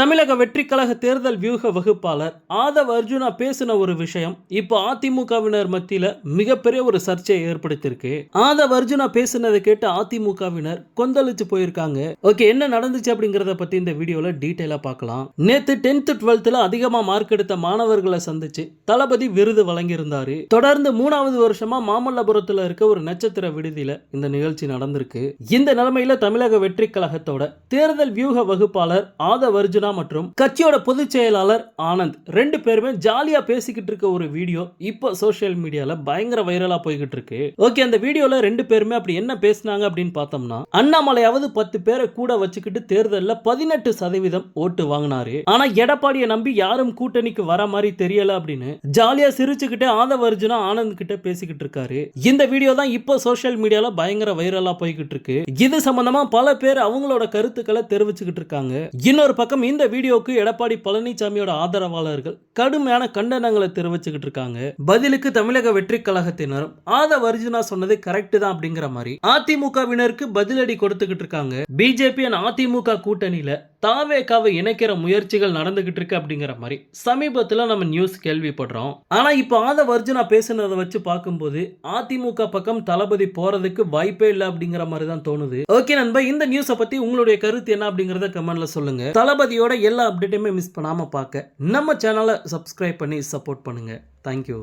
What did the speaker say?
தமிழக வெற்றி கழக தேர்தல் வியூக வகுப்பாளர் ஆதவ் அர்ஜுனா பேசின ஒரு விஷயம் இப்போ அதிமுகவினர் மத்தியில மிகப்பெரிய ஒரு சர்ச்சையை ஏற்படுத்தியிருக்கு. ஆதவ் அர்ஜுனா பேசினதை கேட்டு அதிமுகவினர் கொந்தளிச்சு போயிருக்காங்க. ஓகே என்ன நடந்துச்சு அப்படிங்கறத பத்தி இந்த வீடியோல டீட்டெயிலா பார்க்கலாம். நேத்து டென்த் டுவெல்த்ல அதிகமா மார்க் எடுத்த மாணவர்களை சந்திச்சு தளபதி விருது வழங்கியிருந்தாரு. தொடர்ந்து மூணாவது வருஷமா மாமல்லபுரத்துல இருக்க ஒரு நட்சத்திர விடுதியில இந்த நிகழ்ச்சி நடந்திருக்கு. இந்த நிலைமையில தமிழக வெற்றி கழகத்தோட தேர்தல் வியூக வகுப்பாளர் ஆதவ் அர்ஜுனா மற்றும் கட்சியோட பொதுச் செயலாளர் ஆனந்த் ரெண்டு பேருமே ஜாலியா பேசிக்கிட்டு இருக்க ஒரு வீடியோ இப்போ சோசியல் மீடியால பயங்கர வைரலா போய்கிட்டு இருக்கு. ஓகே அந்த வீடியோல ரெண்டு பேருமே அப்படி என்ன பேசினாங்க அப்படின்னு பார்த்தோம்னா அண்ணாமலையாவது பத்து பேரை கூட வச்சுக்கிட்டு தேர்தலில் பதினெட்டு சதவீதம் ஓட்டு வாங்கினாரு. ஆனா எடப்பாடியை நம்பி யாரும் கூட்டணிக்கு வர மாதிரி தெரியல அப்படின்னு ஜாலியா சிரிச்சுக்கிட்டே ஆதவ அர்ஜுனா ஆனந்த் கிட்ட பேசிக்கிட்டு இருக்காரு. இந்த வீடியோ தான் இப்போ சோசியல் மீடியால பயங்கர வைரலா போய்கிட்டு இருக்கு. இது சம்பந்தமா பல பேர் அவங்களோட கருத்துக்களை தெரிவிச்சுக்கிட்டு இருக்காங்க. இன்னொரு பக்கம் இந்த வீடியோக்கு எடப்பாடி பழனிசாமியோட ஆதரவாளர்கள் கடுமையான கண்டனங்களை தெரிவிச்சுக்கிட்டு இருக்காங்க. பதிலுக்கு தமிழக வெற்றி கழகத்தினரும் ஆத வர்ஜினா சொன்னது கரெக்ட் தான் அப்படிங்கிற மாதிரி அதிமுகவினருக்கு பதிலடி கொடுத்துக்கிட்டு இருக்காங்க. பிஜேபி அண்ட் அதிமுக கூட்டணியில தாவேக்காவை இணைக்கிற முயற்சிகள் நடந்துகிட்டு இருக்கு அப்படிங்கிற மாதிரி சமீபத்தில் நம்ம நியூஸ் கேள்விப்படுறோம். ஆனால் இப்போ ஆத அர்ஜுனா பேசுனதை வச்சு பார்க்கும்போது அதிமுக பக்கம் தளபதி போறதுக்கு வாய்ப்பே இல்லை அப்படிங்கிற மாதிரி தான் தோணுது. ஓகே நண்பா இந்த நியூஸை பத்தி உங்களுடைய கருத்து என்ன அப்படிங்கிறத கமெண்ட்ல சொல்லுங்க. தளபதியோட எல்லா அப்டேட்டையுமே மிஸ் பண்ணாம பார்க்க நம்ம சேனலை சப்ஸ்கிரைப் பண்ணி சப்போர்ட் பண்ணுங்க. தேங்க்யூ